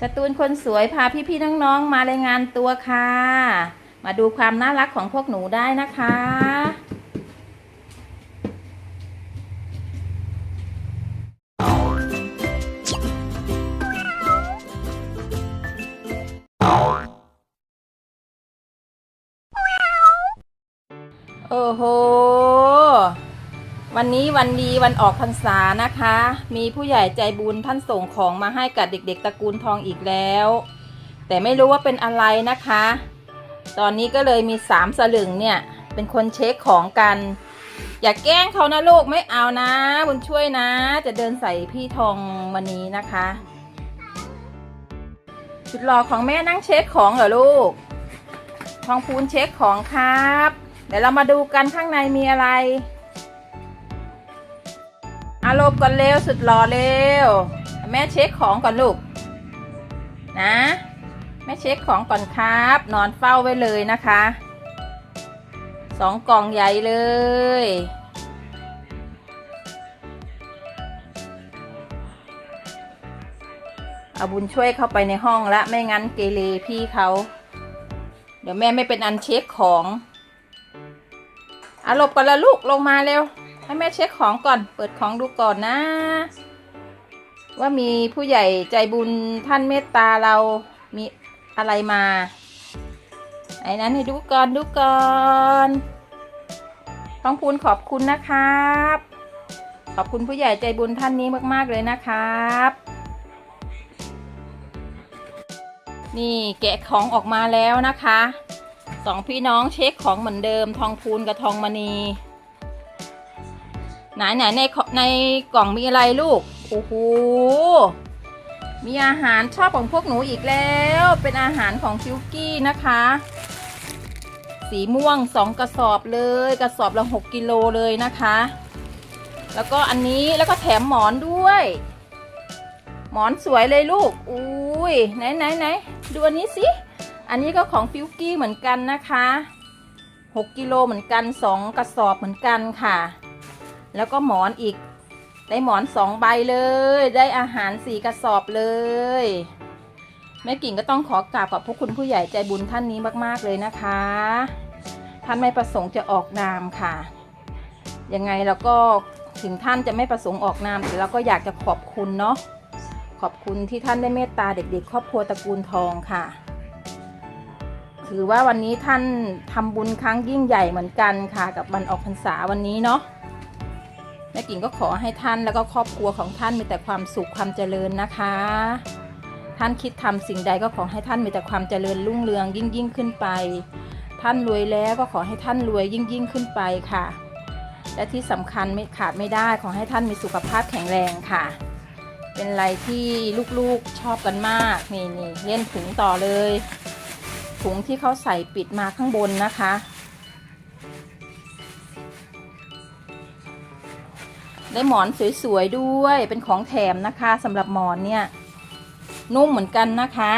สตูนคนสวยพาพี่ๆน้องๆมารายงานตัวค่ะ มาดูความน่ารักของพวกหนูได้นะคะ โอ้โห วันนี้วันดีวันออกพรรษานะคะ มีผู้ใหญ่ใจบุญท่านส่งของมาให้กับเด็กๆตระกูลทองอีกแล้ว แต่ไม่รู้ว่าเป็นอะไรนะคะ ตอนนี้ก็เลยมีสามสลึงเนี่ย เป็นคนเช็คของกัน อย่าแกล้งเขานะลูกไม่เอานะ บุญช่วยนะ จะเดินใส่พี่ทองวันนี้นะคะจุดหล่อของแม่นั่งเช็คของเหรอลูก ทองพูนเช็คของครับ เดี๋ยวเรามาดูกันข้างในมีอะไร อารมณ์ก่อนเร็วสุดหล่อเร็ว แม่เช็คของก่อนลูก นะ แม่เช็คของก่อนครับ นอนเฝ้าไว้เลยนะคะสองกล่องใหญ่เลย เอาบุญช่วยเข้าไปในห้องละไม่งั้นเกเรพี่เขา เดี๋ยวแม่ไม่เป็นอันเช็คของอาหลบก่อนละลูกลงมาเร็ว ให้แม่เช็คของก่อน เปิดของดูก่อนนะ ว่ามีผู้ใหญ่ใจบุญท่านเมตตาเรามีอะไรมาไหนนั้นให้ดูก่อนดูก่อนทองพูนขอบคุณนะครับ ขอบคุณผู้ใหญ่ใจบุญท่านนี้มาก ๆ เลยนะครับ นี่แกะของออกมาแล้วนะคะสองพี่น้องเช็คของเหมือนเดิมทองพูนกับทองมณี ไหนไหนในในกล่องมีอะไรลูกโอ้โหมีอาหารชอบของพวกหนูอีกแล้ว เป็นอาหารของคิวกี้นะคะ สีม่วงสองกระสอบเลย กระสอบละหกกิโลเลยนะคะ แล้วก็อันนี้แล้วก็แถมหมอนด้วย หมอนสวยเลยลูกอุ้ยไหนไหนไหนดูอันนี้สิอันนี้ก็ของฟิวกี้เหมือนกันนะคะหกกิโลเหมือนกันสองกระสอบเหมือนกันค่ะ แล้วก็หมอนอีก ได้หมอนสองใบเลย ได้อาหารสี่กระสอบเลยแม่กิ่งก็ต้องขอกราบขอบพระคุณผู้ใหญ่ใจบุญท่านนี้มากๆเลยนะคะ ท่านไม่ประสงค์จะออกนามค่ะ ยังไงเราก็ถึงท่านจะไม่ประสงค์ออกนามแต่เราก็อยากจะขอบคุณเนาะขอบคุณที่ท่านได้เมตตาเด็กๆ ครอบครัวตระกูลทองค่ะ ถือว่าวันนี้ท่านทำบุญครั้งยิ่งใหญ่เหมือนกันค่ะ กับวันออกพรรษาวันนี้เนาะ แม่กิ่งก็ขอให้ท่านแล้วก็ครอบครัวของท่านมีแต่ความสุขความเจริญนะคะ ท่านคิดทำสิ่งใดก็ขอให้ท่านมีแต่ความเจริญรุ่งเรืองยิ่งยิ่งขึ้นไป ท่านรวยแล้วก็ขอให้ท่านรวยยิ่งยิ่งขึ้นไปค่ะ และที่สำคัญไม่ขาดไม่ได้ขอให้ท่านมีสุขภาพแข็งแรงค่ะ เป็นอะไรที่ลูกๆชอบกันมากนี่นี่เล่นถุงต่อเลย ถุงที่เขาใส่ปิดมาข้างบนนะคะ ได้หมอนสวยๆด้วยเป็นของแถมนะคะสำหรับหมอนเนี่ย นุ่มเหมือนกันนะคะ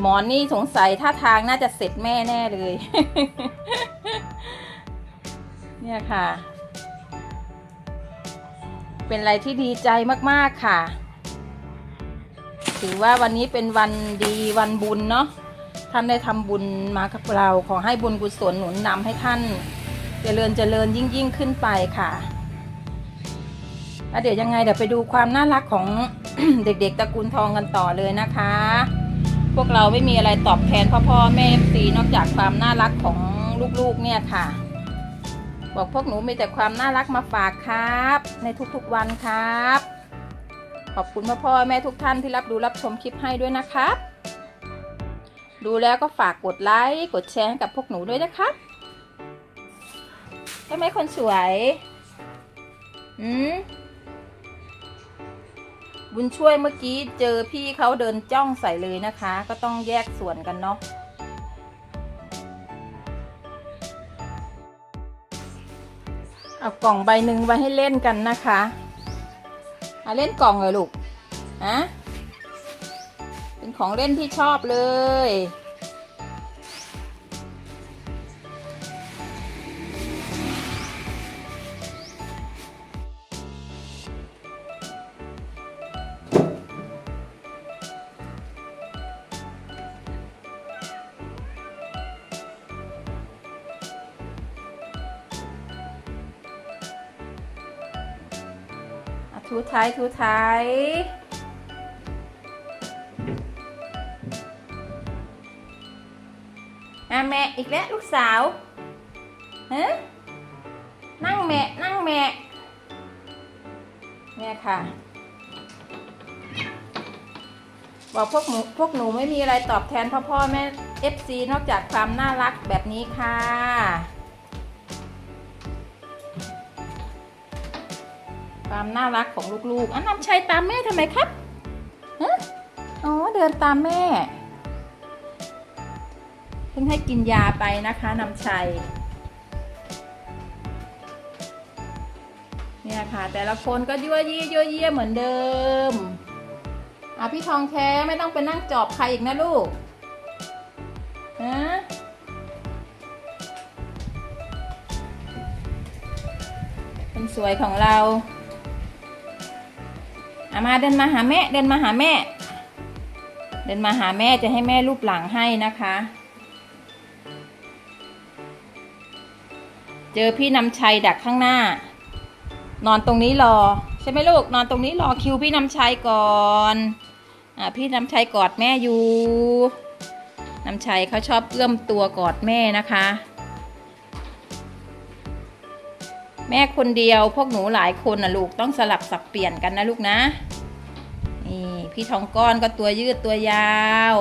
หมอนนี่สงสัยท่าทางน่าจะเสร็จแม่แน่เลย เนี่ยค่ะ เป็นอะไรที่ดีใจมากๆค่ะ ถือว่าวันนี้เป็นวันดีวันบุญเนาะท่านได้ทำบุญมากับเรา ขอให้บุญกุศลหนุนนำให้ท่าน เจริญเจริญยิ่งยิ่งขึ้นไปค่ะแล้วเดี๋ยวยังไงเดี๋ยวไปดูความน่ารักของเด็กๆตระกูลทองกันต่อเลยนะคะ พวกเราไม่มีอะไรตอบแทนพ่อพ่อแม่ซีนอกจากความน่ารักของลูกๆเนี่ยค่ะ บอกพวกหนูมีแต่ความน่ารักมาฝากครับ ในทุกๆวันครับ ขอบคุณพ่อพ่อแม่ทุกท่านที่รับดูรับชมคลิปให้ด้วยนะครับ ดูแล้วก็ฝากกดไลค์กดแชร์ให้กับพวกหนูด้วยนะครับ ช่ไหมคนสวยอืมบุญช่วยเมื่อกี้เจอพี่เขาเดินจ้องใส่เลยนะคะ ก็ต้องแยกส่วนกันเนาะ เอากล่องใบหนึ่งไว้ให้เล่นกันนะคะเอาเล่นกล่องเลยลูก ฮะ เป็นของเล่นที่ชอบเลย ถูทายถูทายอะแม่อีกแล้วลูกสาวเฮะนั่งแม่นั่งแม่เนี่ยค่ะ บอกพวกหนูพวกหนูไม่มีอะไรตอบแทนพ่อพ่อแม่ FC นอกจากความน่ารักแบบนี้ค่ะ ความน่ารักของลูกๆอันนำชัยตามแม่ทำไมครับฮะอ๋อเดินตามแม่เพิ่งให้กินยาไปนะคะนำชัยเนี่ยค่ะ แต่ละคนก็ยั่วยี่ยั่วเยี่ยเหมือนเดิมอะพี่ทองแท้ไม่ต้องไปนั่งจอบใครอีกนะลูกฮะคนสวยของเรา มาเดินมาหาแม่ เดินมาหาแม่ เดินมาหาแม่จะให้แม่รูปหลังให้นะคะ เจอพี่นำชัยดักข้างหน้า นอนตรงนี้รอ ใช่ไหมลูก นอนตรงนี้รอคิวพี่นำชัยก่อนอ่าพี่นำชัยกอดแม่อยู่นำชัยเขาชอบเอื้อมตัวกอดแม่นะคะ แม่คนเดียวพวกหนูหลายคนนะลูกต้องสลับสับเปลี่ยนกันนะลูกนะ นี่พี่ทองก้อนก็ตัวยืดตัวยาว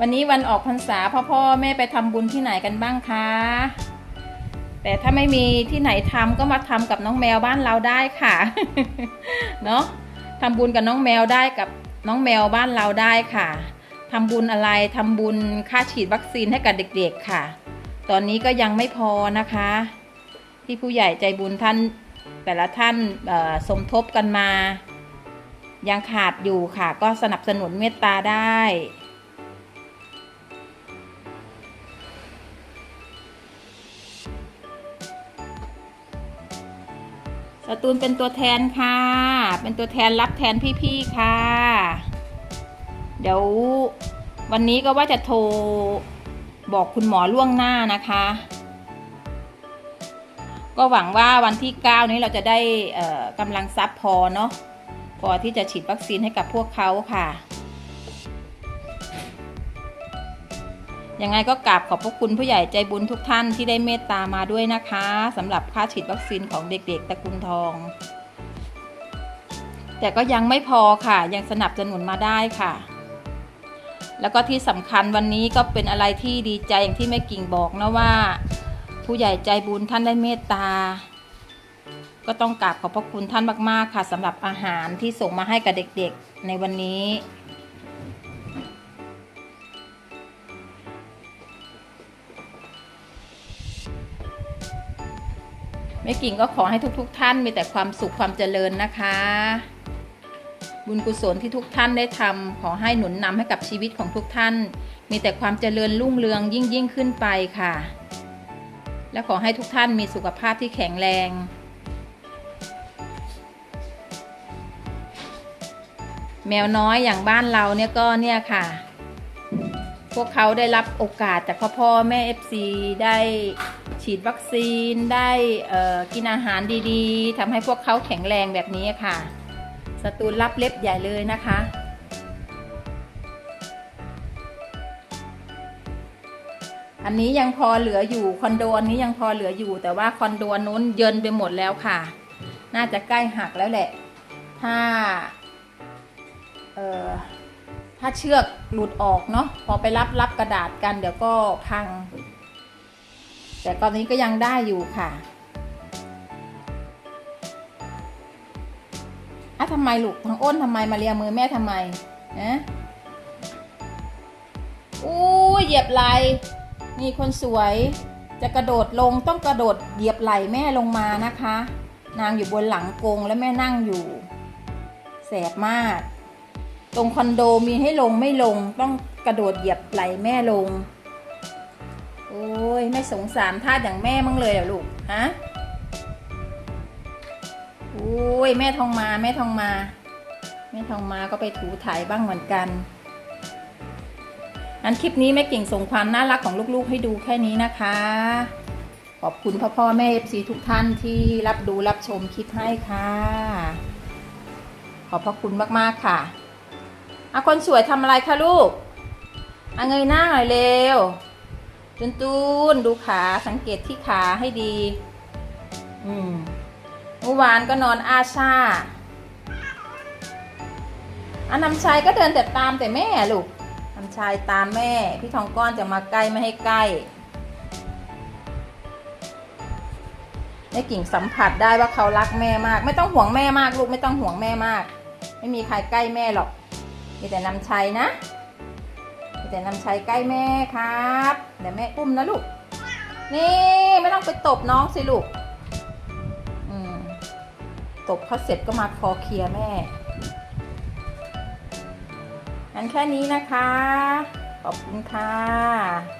วันนี้วันออกพรรษาพ่อพ่อแม่ไปทำบุญที่ไหนกันบ้างคะ แต่ถ้าไม่มีที่ไหนทำก็มาทำกับน้องแมวบ้านเราได้ค่ะ เนาะทำบุญกับน้องแมวได้กับน้องแมวบ้านเราได้ค่ะ ทำบุญอะไรทำบุญค่าฉีดวัคซีนให้กับเด็กๆค่ะ ตอนนี้ก็ยังไม่พอนะคะ ที่ผู้ใหญ่ใจบุญท่านแต่ละท่านสมทบกันมา ยังขาดอยู่ค่ะ ก็สนับสนุนเมตตาได้สตูนเป็นตัวแทนค่ะ เป็นตัวแทนรับแทนพี่ๆค่ะ เดี๋ยว วันนี้ก็ว่าจะโทรบอกคุณหมอล่วงหน้านะคะ ก็หวังว่าวันที่ 9 นี้เราจะได้กำลังทรัพย์พอเนาะพอที่จะฉีดวัคซีนให้กับพวกเขาค่ะ ยังไงก็กราบขอบพระคุณผู้ใหญ่ใจบุญทุกท่านที่ได้เมตตามาด้วยนะคะสำหรับค่าฉีดวัคซีนของเด็กๆตระกูลทอง แต่ก็ยังไม่พอค่ะ ยังสนับสนุนมาได้ค่ะ แล้วก็ที่สำคัญวันนี้ก็เป็นอะไรที่ดีใจอย่างที่แม่กิ่งบอกนะว่า ผู้ใหญ่ใจบุญท่านได้เมตตา ก็ต้องกราบขอบพระคุณท่านมาก ๆ ค่ะสำหรับอาหารที่ส่งมาให้กับเด็กๆ ในวันนี้ แม่กิ่งก็ขอให้ทุกๆทท่านมีแต่ความสุขความเจริญนะคะ บุญกุศลที่ทุกท่านได้ทำขอให้หนุนนำให้กับชีวิตของทุกท่าน มีแต่ความเจริญรุ่งเรืองยิ่งยิ่งขึ้นไปค่ะ และขอให้ทุกท่านมีสุขภาพที่แข็งแรงแมวน้อยอย่างบ้านเราเนี่ยก็เนี่ยค่ะ พวกเขาได้รับโอกาสจากพ่อพ่อแม่ FC ได้ฉีดวัคซีนได้กินอาหารดีๆทำให้พวกเขาแข็งแรงแบบนี้ค่ะ สตูลรับเล็บใหญ่เลยนะคะ อันนี้ยังพอเหลืออยู่คอนโดอันนี้ยังพอเหลืออยู่ แต่ว่าคอนโดนู้นเยินไปหมดแล้วค่ะ น่าจะใกล้หักแล้วแหละ ถ้า เอ่อถ้าเชือกหลุดออกเนาะพอไปรับรับกระดาษกันเดี๋ยวก็พัง แต่ตอนนี้ก็ยังได้อยู่ค่ะ อะทำไมลูกทางอ้นทำไมมาเลียมือแม่ทำไมนะอู้เหยียบไหลนี่คนสวย จะกระโดดลงต้องกระโดดเหยียบไหลแม่ลงมานะคะ นางอยู่บนหลังกงแล้วแม่นั่งอยู่ แสบมาก ตรงคอนโดมีให้ลงไม่ลงต้องกระโดดเหยียบไหลแม่ลง โอ้ยไม่สงสารท่าอย่างแม่มั้งเลยเหรอลูกฮะ อ้ยแม่ทองมาแม่ทองมา แม่ทองมาก็ไปถูถ่ายบ้างเหมือนกันอันคลิปนี้แม่กิ่งส่งความน่ารักของลูกๆให้ดูแค่นี้นะคะ ขอบคุณพ่อพ่อแม่เอฟซีทุกท่านที่รับดูรับชมคลิปให้ค่ะ ขอบพระคุณมากๆค่ะอาคนสวยทำอะไรคะลูกอาเงยหน้าหน่อยเร็วตุนตูนดูขาสังเกตที่ขาให้ดี อืม เมื่อวานก็นอนอาชาอันนำชัยก็เดินแต่ตามแต่แม่ลูกนำชัยตามแม่ พี่ทองก้อนจะมาใกล้ไม่ให้ใกล้แม่กิ่งสัมผัสได้ว่าเขารักแม่มาก ไม่ต้องห่วงแม่มากลูกไม่ต้องห่วงแม่มาก ไม่มีใครใกล้แม่หรอก มีแต่นำชัยนะ มีแต่นำชัยใกล้แม่ครับเดี๋ยวแม่อุ้มนะลูก นี่ไม่ต้องไปตบน้องสิลูก ตบเขาเสร็จก็มาคอเคลียร์แม่งั้นแค่นี้นะคะ ขอบคุณค่ะ